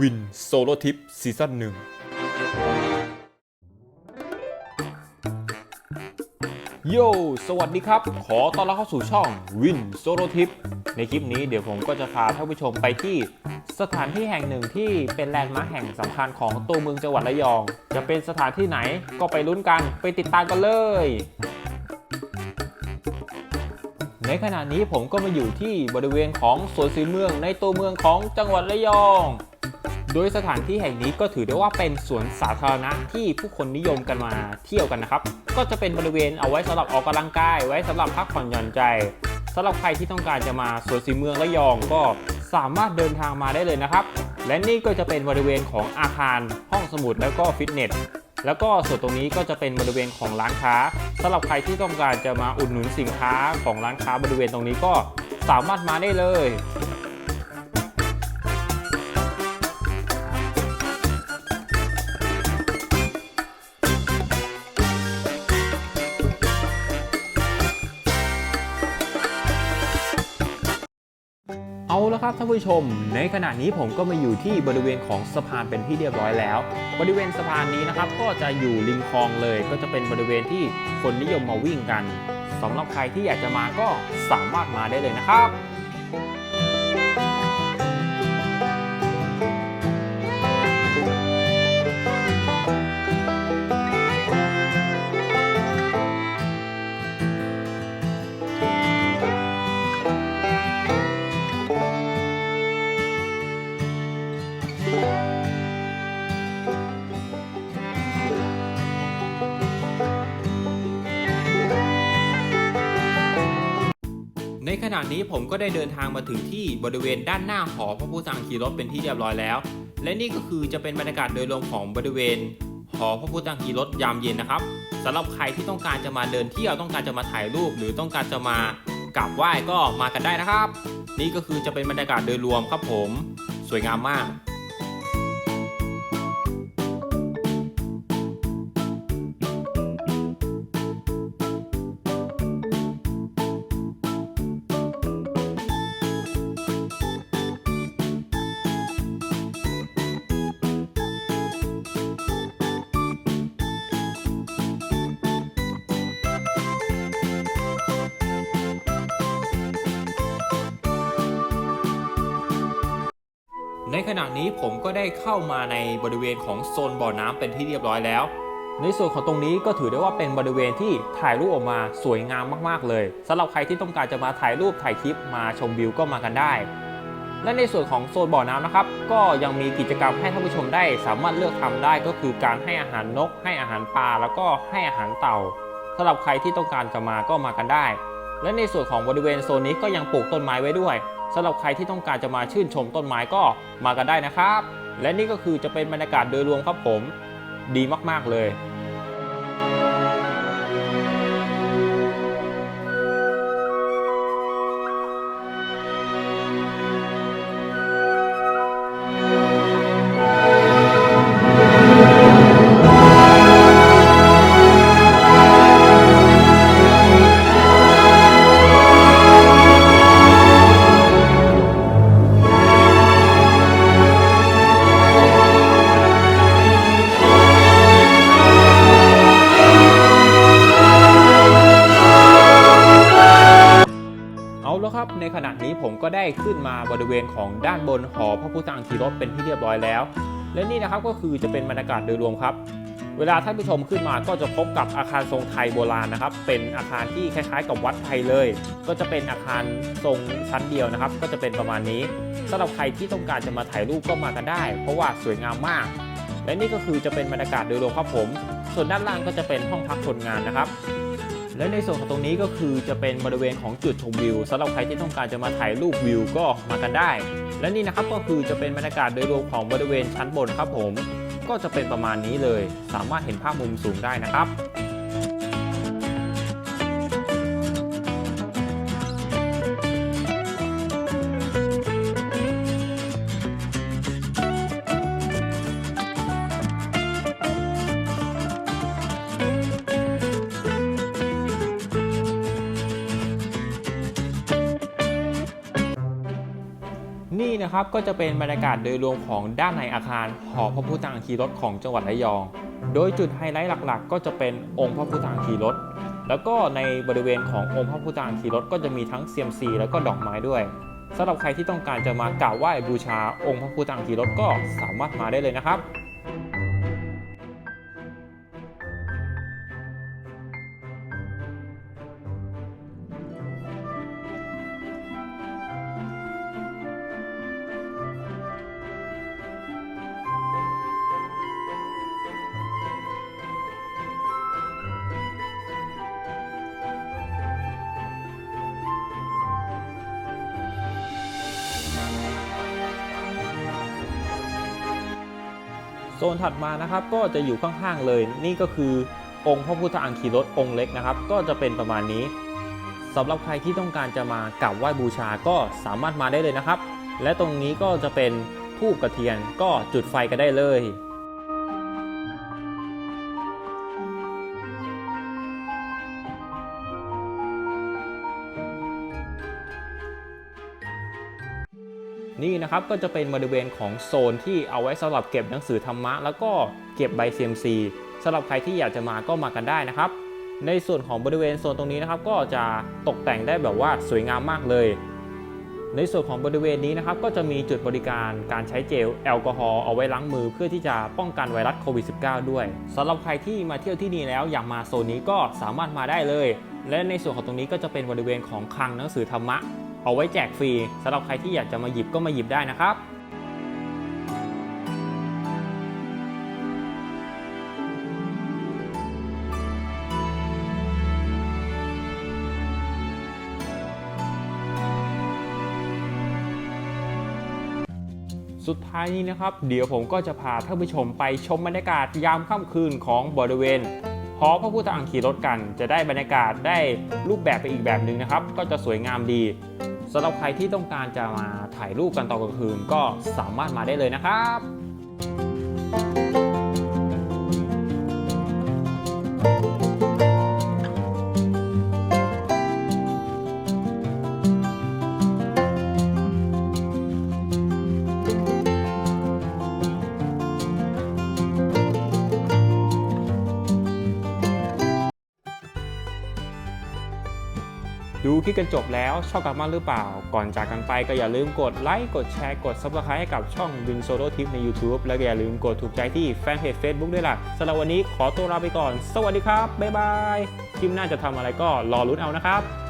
วินโซโลทิปซีซั่นหนึ่งโย สวัสดีครับ ขอต้อนรับเข้าสู่ช่องวินโซโลทิปในคลิปนี้เดี๋ยวผมก็จะพาท่านผู้ชมไปที่สถานที่แห่งหนึ่งที่เป็นแลนด์มาร์คแห่งสำคัญของตัวเมืองจังหวัดระยอง จะเป็นสถานที่ไหนก็ไปลุ้นกันไปติดตามกันเลย ในขณะนี้ผมก็มาอยู่ที่บริเวณของสวนสีเมืองในตัวเมืองของจังหวัดระยอง โดยสถานที่แห่งนี้ก็ถือได้ว่าเป็นสวนสาธารณะที่ผู้คนนิยมกันมาเที่ยวกันนะครับ ก็จะเป็นบริเวณเอาไว้สำหรับออกกำลังกาย ไว้สำหรับพักผ่อนหย่อนใจสำหรับใครที่ต้องการจะมาสวนสีเมืองระยองก็สามารถเดินทางมาได้เลยนะครับ และนี่ก็จะเป็นบริเวณของอาคารห้องสมุดแล้วก็ฟิตเนสแล้วก็ส่วนตรงนี้ก็จะเป็นบริเวณของร้านค้าสำหรับใครที่ต้องการจะมาอุดหนุนสินค้าของร้านค้าบริเวณตรงนี้ก็สามารถมาได้เลย ครับท่านผู้ชม ในขณะนี้ผมก็มาอยู่ที่บริเวณของสะพานเป็นที่เรียบร้อยแล้ว บริเวณสะพานนี้นะครับก็จะอยู่ริมคลองเลย ก็จะเป็นบริเวณที่คนนิยมมาวิ่งกันสำหรับใครที่อยากจะมาก็สามารถมาได้เลยนะครับ ในขณะนี้ผมก็ได้เดินทางมาถึงที่บริเวณด้านหน้าหอพระพุทธอังคีรถเป็นที่เรียบร้อยแล้ว และนี่ก็คือจะเป็นบรรยากาศโดยรวมของบริเวณหอพระพุทธอังคีรถยามเย็นนะครับสำหรับใครที่ต้องการจะมาเดินเที่ยวต้องการจะมาถ่ายรูป หรือต้องการจะมากราบไหว้ก็มากันได้นะครับ นี่ก็คือจะเป็นบรรยากาศโดยรวมครับผม สวยงามมาก ในขณะนี้ผมก็ได้เข้ามาในบริเวณของโซนบ่อน้ำเป็นที่เรียบร้อยแล้ว ในส่วนของตรงนี้ก็ถือได้ว่าเป็นบริเวณที่ถ่ายรูปออกมาสวยงามมากๆเลยสำหรับใครที่ต้องการจะมาถ่ายรูปถ่ายคลิปมาชมวิวก็มากันได้ และในส่วนของโซนบ่อน้ำนะครับ ก็ยังมีกิจกรรมให้ท่านผู้ชมได้ สามารถเลือกทำได้ก็คือการให้อาหารนก ให้อาหารปลาแล้วก็ให้อาหารเต่าสำหรับใครที่ต้องการจะมาก็มากันได้ และในส่วนของบริเวณโซนนี้ก็ยังปลูกต้นไม้ไว้ด้วย สำหรับใครที่ต้องการจะมาชื่นชมต้นไม้ก็มากันได้นะครับ และนี่ก็คือจะเป็นบรรยากาศโดยรวมครับผม ดีมากๆเลย ครับในขณะนี้ผมก็ได้ขึ้นมาบริเวณของด้านบนหอพระพุทธอังคีรถเป็นที่เรียบร้อยแล้ว และนี่นะครับก็คือจะเป็นบรรยากาศโดยรวมครับ เวลาท่านผู้ชมขึ้นมาก็จะพบกับอาคารทรงไทยโบราณนะครับ เป็นอาคารที่คล้ายๆ กับวัดไทยเลย ก็จะเป็นอาคารทรงชั้นเดียวนะครับ ก็จะเป็นประมาณนี้สำหรับใครที่ต้องการจะมาถ่ายรูปก็มากันได้ เพราะว่าสวยงามมาก และนี่ก็คือจะเป็นบรรยากาศโดยรวมครับผม ส่วนด้านล่างก็จะเป็นห้องพักคนงานนะครับ และในส่วนของตรงนี้ก็คือจะเป็นบริเวณของจุดชมวิวสำหรับใครที่ต้องการจะมาถ่ายรูปวิวก็มากันได้ และนี่นะครับก็คือจะเป็นบรรยากาศโดยรวมของบริเวณชั้นบนครับผม ก็จะเป็นประมาณนี้เลย สามารถเห็นภาพมุมสูงได้นะครับ นนี่นะครับก็จะเป็นบรรยากาศโดยรวมของด้านในอาคารหอพระพุทธอังคีรถของจังหวัดระยอง โดยจุดไฮไลท์หลักๆ ก็จะเป็นองค์พระพุทธอังคีรถแล้วก็ในบริเวณขององค์พระพุทธอังคีรถก็จะมีทั้งเซียมซีแล้วก็ดอกไม้ด้วยสำหรับใครที่ต้องการจะมากราบไหว้บูชาองค์พระพุทธอังคีรถก็สามารถมาได้เลยนะครับ โซนถัดมานะครับก็จะอยู่ข้างๆเลย นี่ก็คือองค์พระพุทธอังคีรถองค์เล็กนะครับ ก็จะเป็นประมาณนี้สำหรับใครที่ต้องการจะมากราบไหว้บูชาก็สามารถมาได้เลยนะครับ และตรงนี้ก็จะเป็นทูบกระเทียนก็จุดไฟกันได้เลย นี่นะครับก็จะเป็นบริเวณของโซนที่เอาไว้สำหรับเก็บหนังสือธรรมะ แล้วก็เก็บใบ CMC สำหรับใครที่อยากจะมาก็มากันได้นะครับ ในส่วนของบริเวณโซนตรงนี้นะครับ ก็จะตกแต่งได้แบบว่าสวยงามมากเลย ในส่วนของบริเวณนี้นะครับ ก็จะมีจุดบริการการใช้เจลแอลกอฮอล์เอาไว้ล้างมือเพื่อที่จะป้องกันไวรัสโควิด -19 ด้วยสำหรับใครที่มาเที่ยวที่นี่แล้วอยากมาโซนนี้ก็สามารถมาได้เลย และในส่วนของตรงนี้ก็จะเป็นบริเวณของคลังหนังสือธรรมะ เอาไว้แจกฟรีสำหรับใครที่อยากจะมาหยิบก็มาหยิบได้นะครับสุดท้ายนี้นะครับ เดี๋ยวผมก็จะพาท่านผู้ชมไปชมบรรยากาศยามค่ำคืนของบริเวณ หอพระพุทธอังคีรถกัน จะได้บรรยากาศได้รูปแบบไปอีกแบบหนึ่งนะครับ ก็จะสวยงามดีสำหรับใครที่ต้องการจะมาถ่ายรูปกันตอนกลางคืนก็สามารถมาได้เลยนะครับ ดูคลิปกันจบแล้วชอบกันมากหรือเปล่า ก่อนจากกันไปก็อย่าลืมกดไลค์กดแชร์กด subscribe ให้กับช่องวินโซโลทิปใน YouTube และอย่าลืมกดถูกใจที่แฟนเพจ Facebook ด้วยล่ะสำหรับวันนี้ขอตัวลาไปก่อน สวัสดีครับบ๊ายบายคลิปหน้าจะทำอะไรก็รอรุ้นเอานะครับ